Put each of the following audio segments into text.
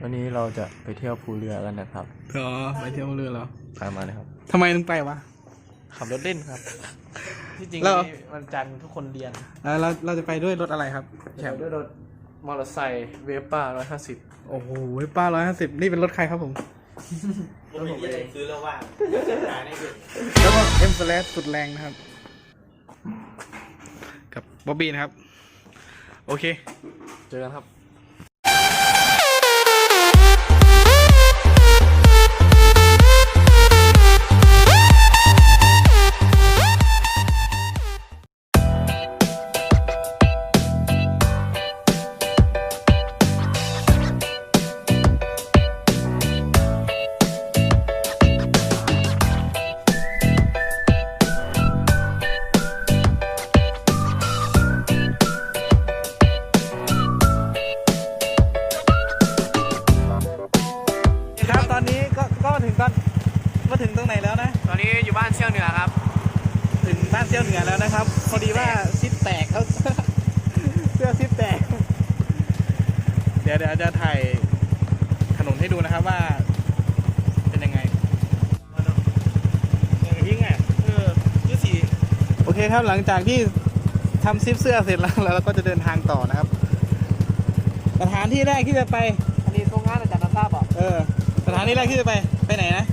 วันนี้เราจะไปเที่ยวภูเรือกันนะครับ เหรอไปเที่ยวเรือเหรอตามมาเลยครับ ทำไมถึงไปวะ ขับรถเล่นครับ ที่จริงแล้ว นี่วันจันทร์ทุกคนเรียนแล้วเราเราจะไปด้วยรถอะไรครับแชมป์ด้วยรถมอเตอร์ไซค์เวป้าร้อยห้าสิบโอ้โหป้าร้อยห้าสิบนี่เป็นรถใครครับผมผมไม่ได้ซื้อแล้วว่าหาได้เลยแล้วก็เอ็มสแลสุดแรงนะครับ กับบ๊อบบี้นะครับ โอเค เจอกันครับครับ ก็ถึงตอนมาถึงตรงไหนแล้วนะ ตอนนี้อยู่บ้านเชี่ยวเหนือครับ ถึงบ้านเซี่ยวเหนือแล้วนะครับ พอดีว่าซิปแตกเขาเสื้อซิปแตก เดี๋ยวเดี๋ยวจะถ่ายถนนให้ดูนะครับว่าเป็นยังไงอย่างนี้ไงเออยี่สี่โอเคครับหลังจากที่ทำซิปเสื้อเสร็จแล้วแล้วเราก็จะเดินทางต่อนะครับ สถานที่แรกที่จะไปอันนี้ตรงงานอาจารย์น้ำตาบอกเออสถานที่แรกที่จะไป ไปไหนนะ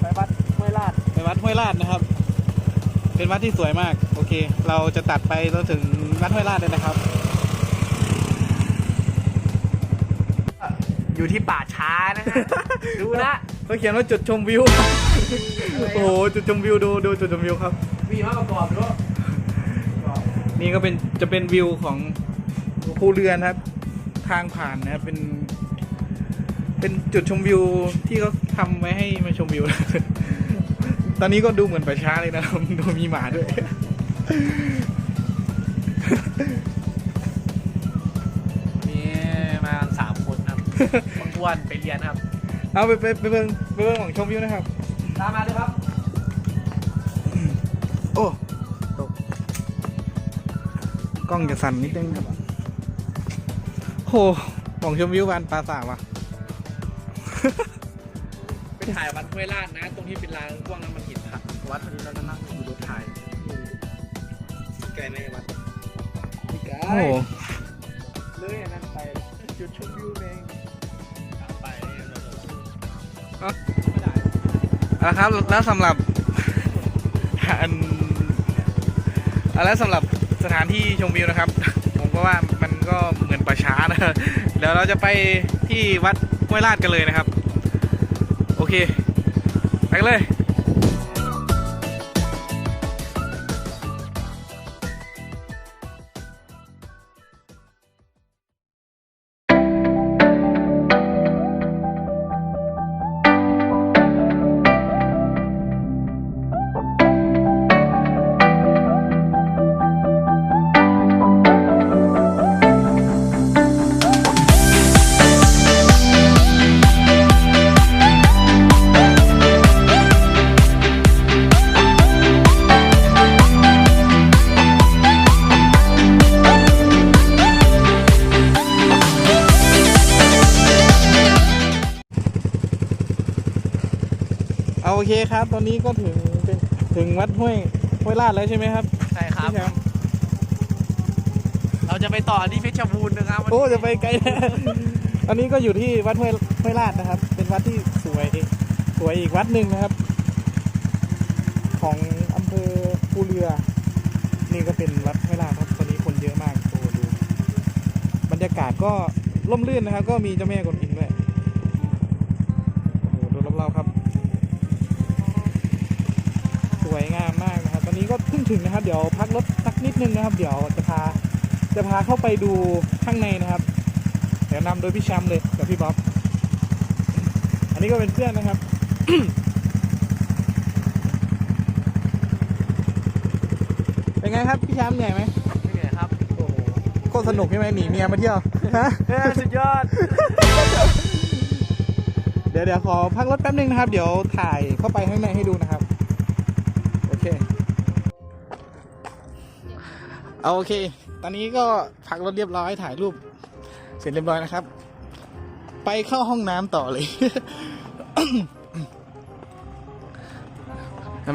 ไปวัดห้วยลาดไปวัดห้วยลาดนะครับ เป็นวัดที่สวยมาก โอเค เราจะตัดไปจนถึงวัดห้วยลาดเลยนะครับ อยู่ที่ป่าช้านะฮะ ดูนะ เขาเขียนว่าจุดชมวิว โอ้โห จุดชมวิวดูดูจุดชมวิวครับ มีมาประกอบด้วยนี่ก็เป็นจะเป็นวิวของภูเรือนครับ ทางผ่านนะครับเป็น เป็นจุดชมวิวที่เขาทำไว้ให้มาชมวิว ตอนนี้ก็ดูเหมือนป่าช้าเลยนะครับดูมีหมาด้วยมีมากันสามคนครับคนอ้วนไปเรียนครับ เอาไปไปไปเบิ่งไปเบิ่งของชมวิวนะครับ ตามมาเลยครับ โอ้ตกกล้องจะสั่นนิดนึงครับ โหมองชมวิวบานปราสาทว่ะ ไปถ่ายวัดห้วยลาดนะ ตรงที่เป็นลานกว้างน้ำมันหินครับวัดพอดีเราก็นั่งดูรถถ่ายไกลไหมวัดไม่ไกลโอ้โหเลยอันนั้นไปจุดชมวิวเองกลับไปเราจะไม่ได้เอาละครับแล้วสำหรับอันเอาแล้วสำหรับสถานที่ชมวิวนะครับ ผมก็ว่ามันก็เหมือนป่าช้านะเดี๋ยวเราจะไปที่วัดห้วยลาดกันเลยนะครับ โอเค ไปกันเลย โอเคครับ ตอนนี้ก็ถึงเป็นถึงวัดห้วยห้วยลาดแล้วใช่ไหมครับใช่ครับ พี่แชมป์เราจะไปต่อที่เพชรบูรณ์นะครับวันนี้โอ้จะไปไกลนะ ตอนนี้ก็อยู่ที่วัดห้วยห้วยลาดนะครับ เป็นวัดที่สวยสวยอีกวัดหนึ่งนะครับ ของอำเภอภูเรือ นี่ก็เป็นวัดห้วยลาดครับตอนนี้คนเยอะมากโอ้ดูบรรยากาศก็ร่มรื่นนะครับ ก็มีเจ้าแม่กวนอิมด้วยโอ้โหดูรอบๆครับ ส วยงามมากนะครับ ตอนนี้ก็เพิ่งถึงนะครับ เดี๋ยวพักรถสักนิดนึงนะครับ เดี๋ยวจะพาจะพาเข้าไปดูข้างในนะครับ เดี๋ยวนำโดยพี่แชมป์เลยกับพี่บ๊อบอันนี้ก็เป็นเพื่อนนะครับเป็นไงครับพี่แชมป์เหนื่อยไหมไม่เหนื่อยครับโอ้โหโคตรสนุกใช่ไหมหนีเมียมาเที่ยวฮะเออสุดยอด เดี๋ยวเดี๋ยวขอพักรถแป๊บนึงนะครับ เดี๋ยวถ่ายเข้าไปข้างในให้ดูนะครับ โอเค ตอนนี้ก็พักรถเรียบร้อยถ่ายรูป เสร็จเรียบร้อยนะครับ ไปเข้าห้องน้ำต่อเลย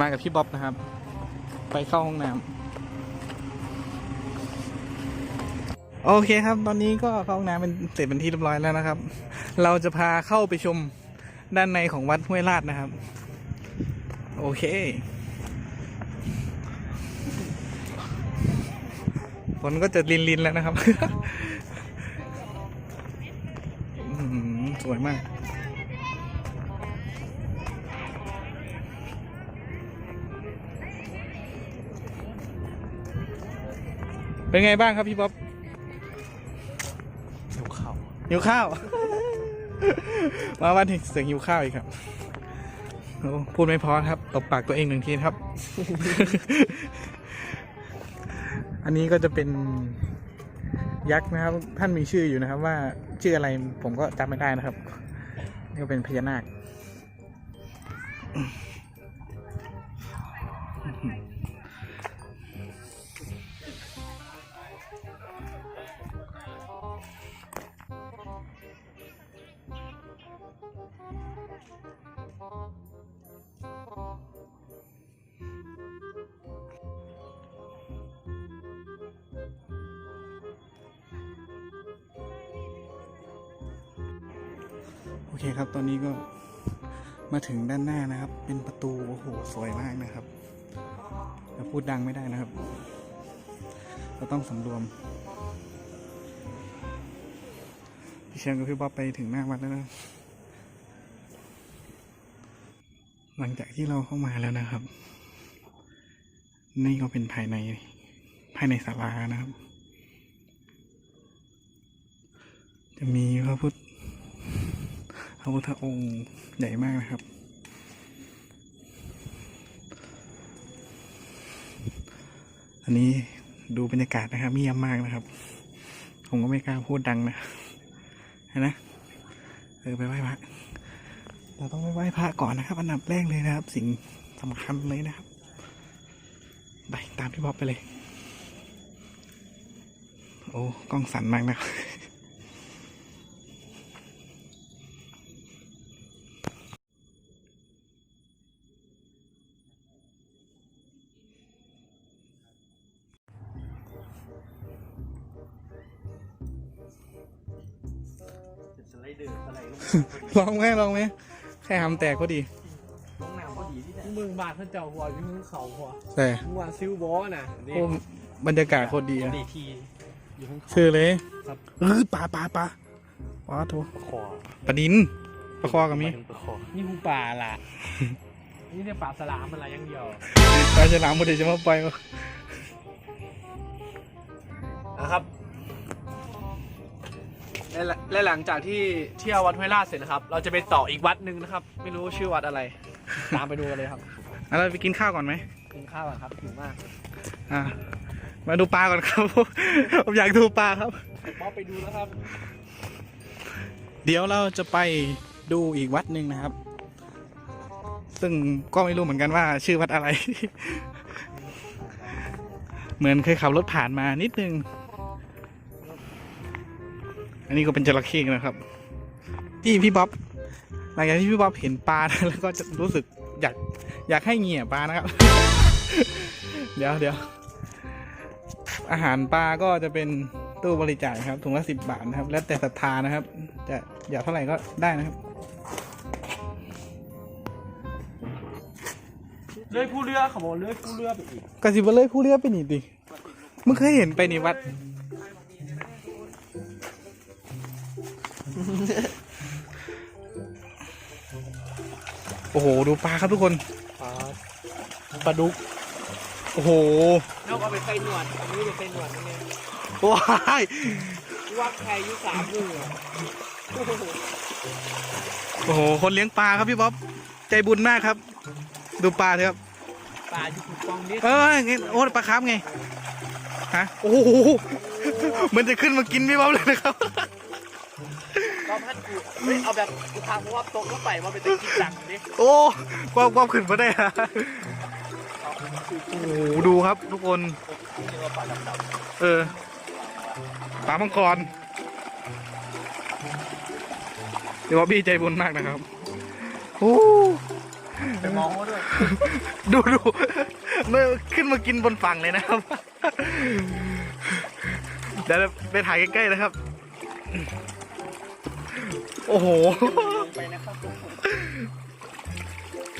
มากับพี่บ๊อบนะครับ ไปเข้าห้องน้ำโอเคครับ ตอนนี้ก็เข้าห้องน้ำเป็นเสร็จเป็นที่เรียบร้อยแล้วนะครับ เราจะพาเข้าไปชมด้านในของวัดห้วยลาดนะครับ โอเค ฝนก็จะลินลินๆแล้วนะครับอื้อหือสวยมาก เป็นไงบ้างครับพี่บ๊อบหิวข้าวหิวข้าว มาวันถึงเสียงหิวข้าวอีกครับโอ้พูดไม่พอครับ ตบปากตัวเองหนึ่งทีครับ อันนี้ก็จะเป็นยักษ์นะครับ ท่านมีชื่ออยู่นะครับ ว่าชื่ออะไรผมก็จำไม่ได้นะครับ นี่ก็เป็นพญานาค โอเคครับ ตอนนี้ก็มาถึงด้านหน้านะครับ เป็นประตู โอ้โห สวยมากนะครับแต่พูดดังไม่ได้นะครับ เราต้องสำรวม พี่เชียงกับพี่บ๊อบไปถึงหน้าวัดแล้วนะ หลังจากที่เราเข้ามาแล้วนะครับ นี่ก็เป็นภายใน ภายในศาลานะครับ จะมีพระพุทธ พระพุทธองค์ใหญ่มากนะครับ อันนี้ดูบรรยากาศนะครับเงียบมากนะครับ ผมก็ไม่กล้าพูดดังนะเห็นนะเออไปไหว้พระเราต้องไปไหว้พระก่อนนะครับ อันดับแรกเลยนะครับ สิ่งสำคัญเลยนะครับไปตามพี่บ๊อบไปเลย โอ้กล้องสั่นมากนะครับ ลงลองไหมลองไหมแค่ทำแตกก็ดีลงน้ำพอดีที่ไหนมึงบาดท่านเจ้าหัวที่มึงเขาหัวแต่มึงวานซิวบอสน่ะนี่โอ้บรรยากาศโคตรดีอะดีทีอยู่ข้างเขาชื่อเลยครับเออปลาปลาปลาว้าโถคอปลาดินปลาคอกับมีประคอนี่มึงป่าล่ะนี่เนี่ยป่าสลามอะไรอย่างเดียวปลาฉลามมันเดี๋ยวจะมาปล่อยวะนะครับ และหลังและหลังจากที่เที่ยววัดห้วยลาดเสร็จนะครับ เราจะไปต่ออีกวัดหนึ่งนะครับ ไม่รู้ชื่อวัดอะไร ตามไปดูกันเลยครับเอาเราไปกินข้าวก่อนไหมกินข้าวก่อนครับหิวมากอ่ามาดูปลาก่อนครับ ผมอยากดูปลาครับป๊อปไปดูแล้วครับ เดี๋ยวเราจะไปดูอีกวัดหนึ่งนะครับ ซึ่งก็ไม่รู้เหมือนกันว่า ชื่อวัดอะไร เหมือนเคยขับรถผ่านมานิดนึง อันนี้ก็เป็นจระเข้นะครับ ที่พี่บ๊อบหลังจากที่พี่บ๊อบเห็นปลาแล้วก็จะรู้สึกอยากอยากให้เหงี่ยปลานะครับ เดี๋ยวเดี๋ยวอาหารปลาก็จะเป็นตู้บริจาคครับถุงละสิบบาทนะครับ แล้วแต่ศรัทธานะครับ จะอยากเท่าไหร่ก็ได้นะครับเลื่อยผู้เรือเขาบอกเลื่อยผู้เรือไปอีกกสิบเลยผู้เลือกไปนี่ดิมึงเคยเห็นไปนี่วัด โอ้โห ดูปลาครับทุกคนปลาดุก โอ้โหนอกเอาไปใส่หนวดอันนี้ไปใส่หนวดนั่นเองว้ายว่าใครอายุสามมือโอ้โห คนเลี้ยงปลาครับพี่บ๊อบ ใจบุญมากครับ ดูปลาเถอะครับ ปลาอยู่คูปองนี่เออไงโอ้ปลาครับไง ฮะ โอ้โห มันจะขึ้นมากินพี่บ๊อบเลยนะครับ ก็พัดกูเฮ้ยเอาแบบกูทางเพราะว่าตกแล้วไปว่าเป็นตะกี้จังนี่โอ้ความความขึ้นมาได้ฮะโอ้โหดูครับทุกคน เรียกว่าปลาดำเออปลามังกรเดี๋ยวบอบบี้ใจบุญมากนะครับโอ้ไปมองเขาด้วยดูดูเมื่อขึ้นมากินบนฝั่งเลยนะครับ เดี๋ยวไปถ่ายใกล้ๆนะครับ โอ้โห ไปนะครับ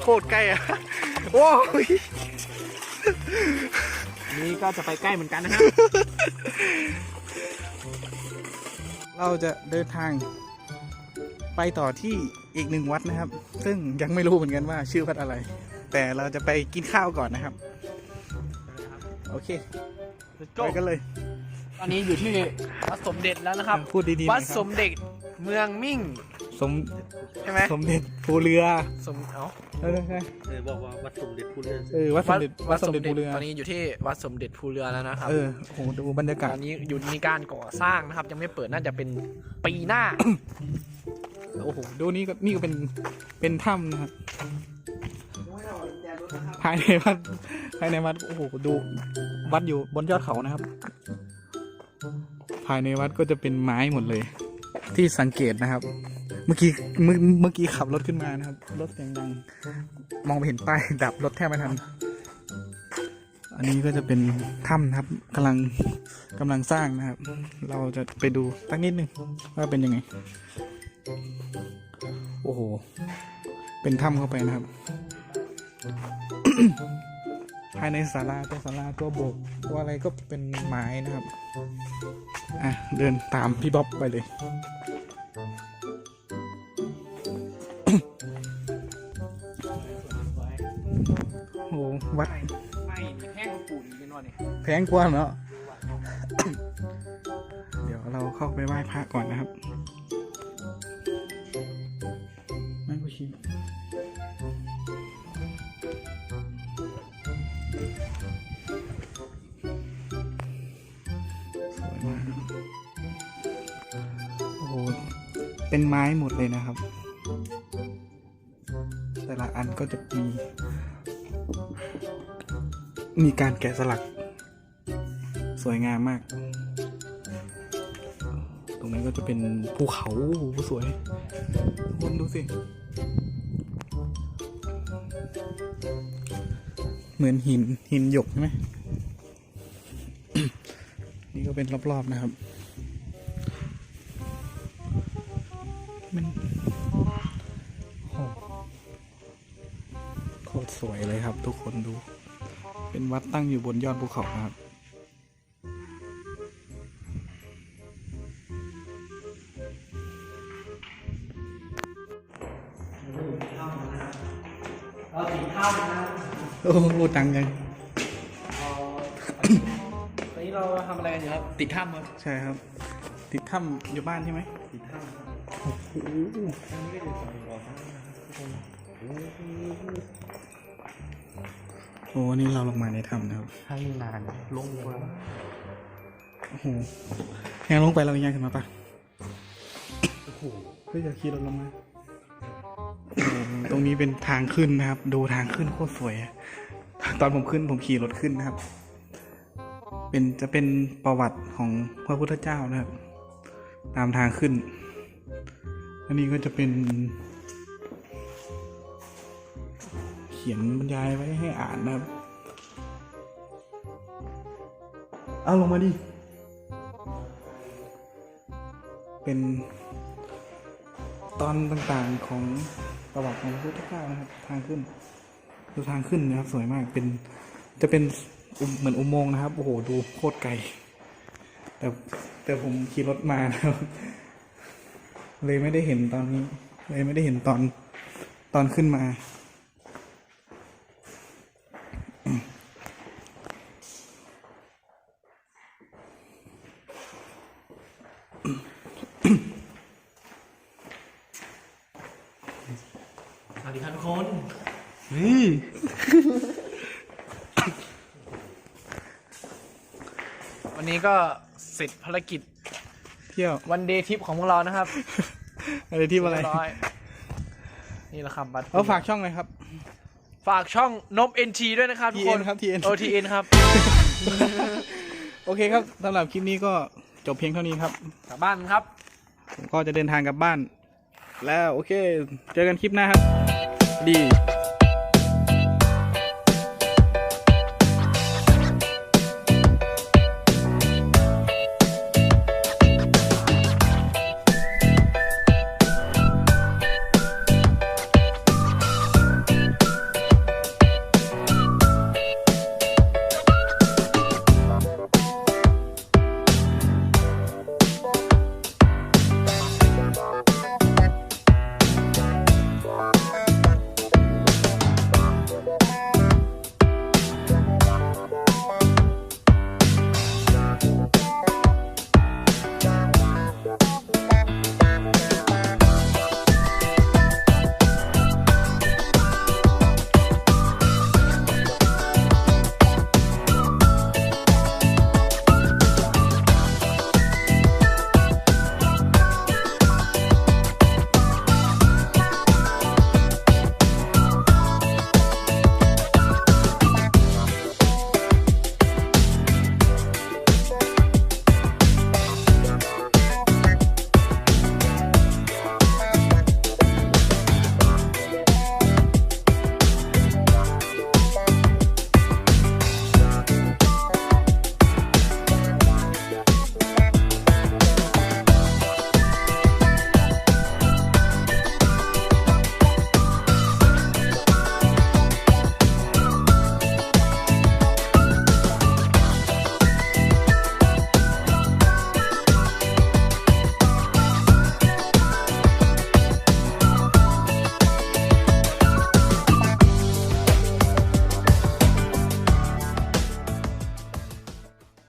โคตรใกล้อะโอ้ยนี่ก็จะไปใกล้เหมือนกันนะครับ เราจะเดินทาง ไปต่อที่อีกหนึ่งวัดนะครับ ซึ่งยังไม่รู้เหมือนกันว่าชื่อวัดอะไร แต่เราจะไปกินข้าวก่อนนะครับ โอเคไปกันเลย ตอนนี้อยู่ที่วัดสมเด็จแล้วนะครับ พูดดีๆหน่วัอดยครับสมเด็จ เมืองมิ่ง สมใช่ไหมสมเด็จภูเรือสมเอ้าเออใช่เออบอกว่าวัดสมเด็จพูดเรื่องเออวัดสมเด็จวัดสมเด็จภูเรือตอนนี้อยู่ที่วัดสมเด็จภูเรือแล้วนะครับเออโหดูบรรยากาศตอนนี้อยู่มีการก่อสร้างนะครับ ยังไม่เปิดน่าจะเป็นปีหน้าโอ้โหดูนี่ก็นี่ก็เป็นเป็นถ้ำนะครับภายในวัดภายในวัดโอ้โหดูวัดอยู่บนยอดเขานะครับ ภายในวัดก็จะเป็นไม้หมดเลย ที่สังเกตนะครับ เมื่อกี้เมื่อเมื่อกี้ขับรถขึ้นมานะครับ รถเสียงดัง มองไปเห็นป้ายดับรถแทบไม่ทัน อันนี้ก็จะเป็นถ้ำนะครับกำลังกำลังสร้างนะครับ เราจะไปดูสักนิดนึงว่าเป็นยังไง โอ้โห เป็นถ้ำเข้าไปนะครับ ภายในศาลาเป็นศาลาตัวโบกตัวอะไรก็เป็นไม้นะครับ อะ เดินตามพี่บ๊อบไปเลย โอ้โหวัดไม่แห้งปูนเป็นว่าเนี่ยแพงกว่าเนาะ เดี๋ยวเราเข้าไปไหว้พระก่อนนะครับ มาโอ้โหเป็นไม้หมดเลยนะครับ แต่ละอันก็จะมี มีการแกะสลัก สวยงามมาก ตรงนี้ก็จะเป็นภูเขาสวยทุกคนดูสิ เหมือนหินหินหยกใช่ไหม เป็นรอบๆนะครับ มันโอ้โหโคตรสวยเลยครับ ทุกคนดู เป็นวัดตั้งอยู่บนยอดภูเขานะครับเราถึงถ้ำนะโอ้โหตังยัง อนนี้เราทำอะไรกันอยู่ครับ ติดถ้ำครับใช่ครับ ติดถ้ำอยู่บ้านใช่ไหมติดถ้ำครับโอ้โหอันนี้ก็จะสอนก่อสร้างนะครับทุกคนโอ้นี่เราลงมาในถ้ำนะครับให้นานลงมาโอ้โหยังลงไปเรายังขึ้นมาปะโอ้โหเฮ้ยอย่าขี่รถลงมาโอ้โหตรงนี้เป็นทางขึ้นนะครับ ดูทางขึ้นโคตรสวยอะตอนผมขึ้นผมขี่รถขึ้นนะครับ เป็นจะเป็นประวัติของพระพุทธเจ้านะครับ ตามทางขึ้น อันนี้ก็จะเป็น เขียนบรรยายไว้ให้อ่านนะครับ เอาลงมาดิ เป็นตอนต่างๆของประวัติของพระพุทธเจ้านะครับ ทางขึ้นดูทางขึ้นนะครับ สวยมากเป็นจะเป็น เหมือนอุโมงค์นะครับ โอ้โห ดูโคตรไกล แต่แต่ผมขี่รถมานะครับ เลยไม่ได้เห็นตอนนี้ เลยไม่ได้เห็นตอนตอนขึ้นมา สวัสดีครับทุกคน นี่ วันนี้ก็ เสร็จภารกิจเที่ยววันเดย์ทริปของพวกเรานะครับ อะไรที่อะไรเรียบร้อยนี่แหละครับบัตรเอาฝากช่องเลยครับ ฝากช่องนบ NT ด้วยนะครับทุกคน TN ครับ TN OTN ครับ โอเคครับสำหรับคลิปนี้ก็จบเพียงเท่านี้ครับ กลับบ้านครับ ผมก็จะเดินทางกลับบ้าน แล้วโอเค เจอกันคลิปหน้าครับ ดี